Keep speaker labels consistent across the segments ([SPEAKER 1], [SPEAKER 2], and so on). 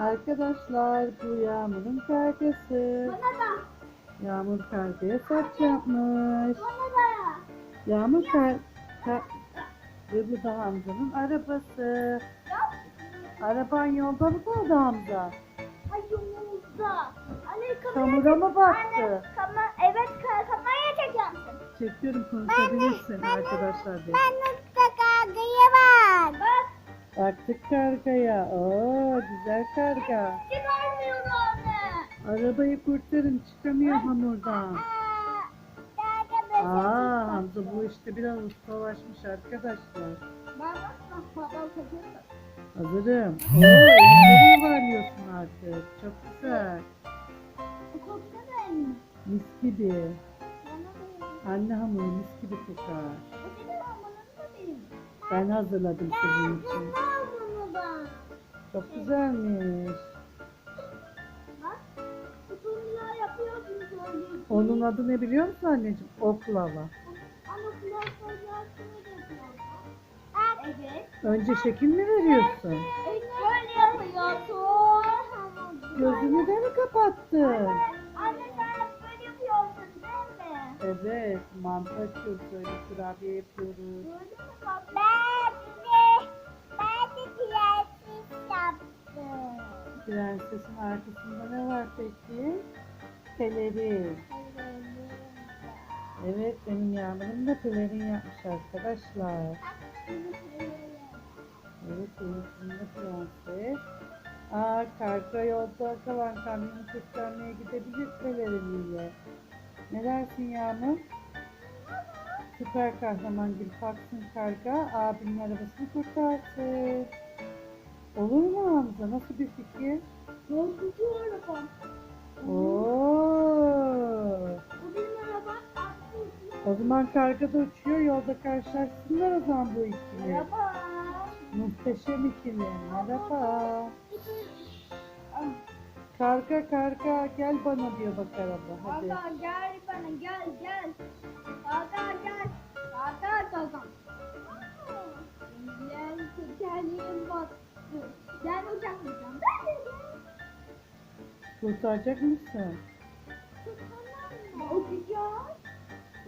[SPEAKER 1] Arkadaşlar bu Yağmur'un kargası.
[SPEAKER 2] Bana da.
[SPEAKER 1] Yağmur kargaya saç yapmış.
[SPEAKER 2] Bana da.
[SPEAKER 1] Yağmur kar... Ka... Ve bu da Hamza'nın arabası.
[SPEAKER 2] Yap.
[SPEAKER 1] Araban yolda mı kaldı Hamza?
[SPEAKER 2] Ay yumurta. Anne kameraya
[SPEAKER 1] Çamura mı battı?
[SPEAKER 2] Anne, kama evet ka kameraya çekiyorsun.
[SPEAKER 1] Çekiyorum konuşabilirsin arkadaşlar diye.
[SPEAKER 2] de.
[SPEAKER 1] Baktık kargaya. Oo güzel karga.
[SPEAKER 2] Çıkarmıyor anne.
[SPEAKER 1] Arabayı kurtarın çıkamıyor hamurdan.
[SPEAKER 2] Aa,
[SPEAKER 1] Aa Hamza bu işte biraz ustalaşmış arkadaşlar. Hazırım. Oo elleri yuvarlıyorsun artık. Çok güzel. Mis gibi. Anne hamuru mis gibi kokar.
[SPEAKER 2] Bu senin almanın da benim.
[SPEAKER 1] Ben hazırladım sizin için.
[SPEAKER 2] Al bunu da.
[SPEAKER 1] Çok güzelmiş. Onun adı ne biliyor musun anneciğim? Oklava.
[SPEAKER 2] Evet.
[SPEAKER 1] Önce şekil mi veriyorsun?
[SPEAKER 2] Böyle yapıyorsun.
[SPEAKER 1] Gözünü de mi kapattın? Evet, mantı açıyoruz böyle kurabiye yapıyoruz.
[SPEAKER 2] Ben de, ben de prenses yaptım.
[SPEAKER 1] Prensesin arkasında ne var peki? Pelerin. Evet, benim yağmurum da pelerin yapmış arkadaşlar. Evet, de prenses. Aa, karga yolda kalan kamyonu kurtarmaya gidebilir peleriniyle. Ne dersin Yağmur? Süper kahraman gibi kalksın karga, abinin arabasını kurtarsın. Olur mu Hamza? Nasıl bir fikir?
[SPEAKER 2] Korkutucu arabam.
[SPEAKER 1] Oo.
[SPEAKER 2] Bu benim arabam.
[SPEAKER 1] O zaman karga da uçuyor, yolda karşılaşsınlar o zaman bu ikili.
[SPEAKER 2] Merhaba.
[SPEAKER 1] Muhteşem ikili. Merhaba. Karga karga gel bana diyor bak araba. Hadi.
[SPEAKER 2] Kaka gel bana gel gel. Kaka gel. Kaka kaka. Gel tekerleğim battı. Gel uçaklayacağım. Ben de.
[SPEAKER 1] Kurtaracak mısın?
[SPEAKER 2] Uçacağız.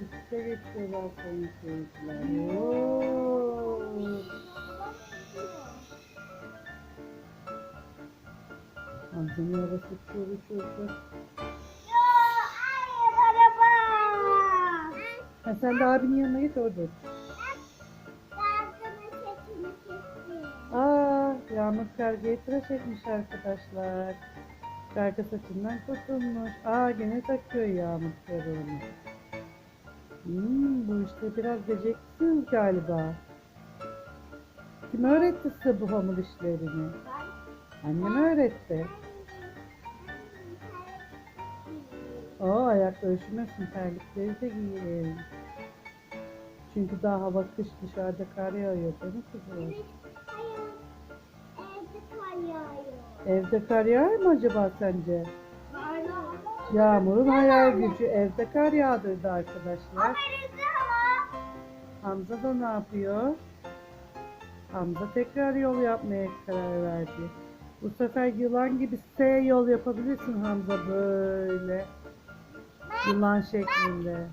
[SPEAKER 1] Üste geçiyorlar sayın seyirciler. Oo. Uçuyor.
[SPEAKER 2] Hayır araba.
[SPEAKER 1] Ha, sen de abinin yanına git orada. Aa, Yağmur kargayı tıraş etmiş arkadaşlar. Karga saçından kurtulmuş. Aa gene takıyor Yağmur karını. Hmm, bu işte biraz beceriksiniz galiba. Kim öğretti size bu hamur işlerini? Annem öğretti. Aa ayakları üşümesin terlikleri de giyin. Çünkü daha hava kış dışarıda kar yağıyor değil mi kızım?
[SPEAKER 2] Evde kar yağıyor.
[SPEAKER 1] Evde kar yağar mı acaba sence? Yağmurun hayal gücü evde kar yağdırdı arkadaşlar. Hamza da ne yapıyor? Hamza tekrar yol yapmaya karar verdi. Bu sefer yılan gibi S yol yapabilirsin Hamza böyle. Yılan şeklinde.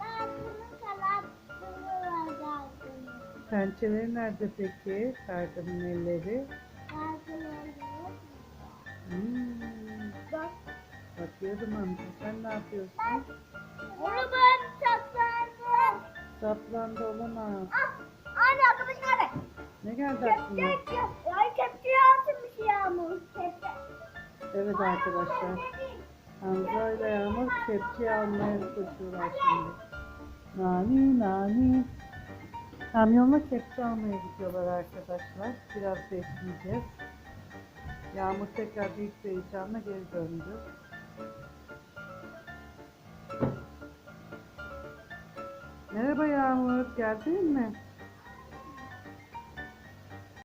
[SPEAKER 2] Ben bunun kanattığını verdim.
[SPEAKER 1] Pençeleri nerede peki? Karganın elleri. Hmm.
[SPEAKER 2] Bak.
[SPEAKER 1] Bakıyordum Hamza. Sen ne yapıyorsun?
[SPEAKER 2] Onu ben saklandım.
[SPEAKER 1] Saplandı olamaz.
[SPEAKER 2] Ah. Anne arkadaş nerede?
[SPEAKER 1] Ne geldi
[SPEAKER 2] Kepçe
[SPEAKER 1] aklına?
[SPEAKER 2] kepçe. Ay kepçeye atmış yağmur. Kepçe.
[SPEAKER 1] Evet arkadaşlar. Hamza ile Yağmur kepçe almaya koşuyorlar şimdi. Nani nani. Kamyonla kepçe almaya gidiyorlar arkadaşlar. Biraz bekleyeceğiz. Yağmur tekrar büyük bir heyecanla geri döndü. Merhaba Yağmur, geldin mi?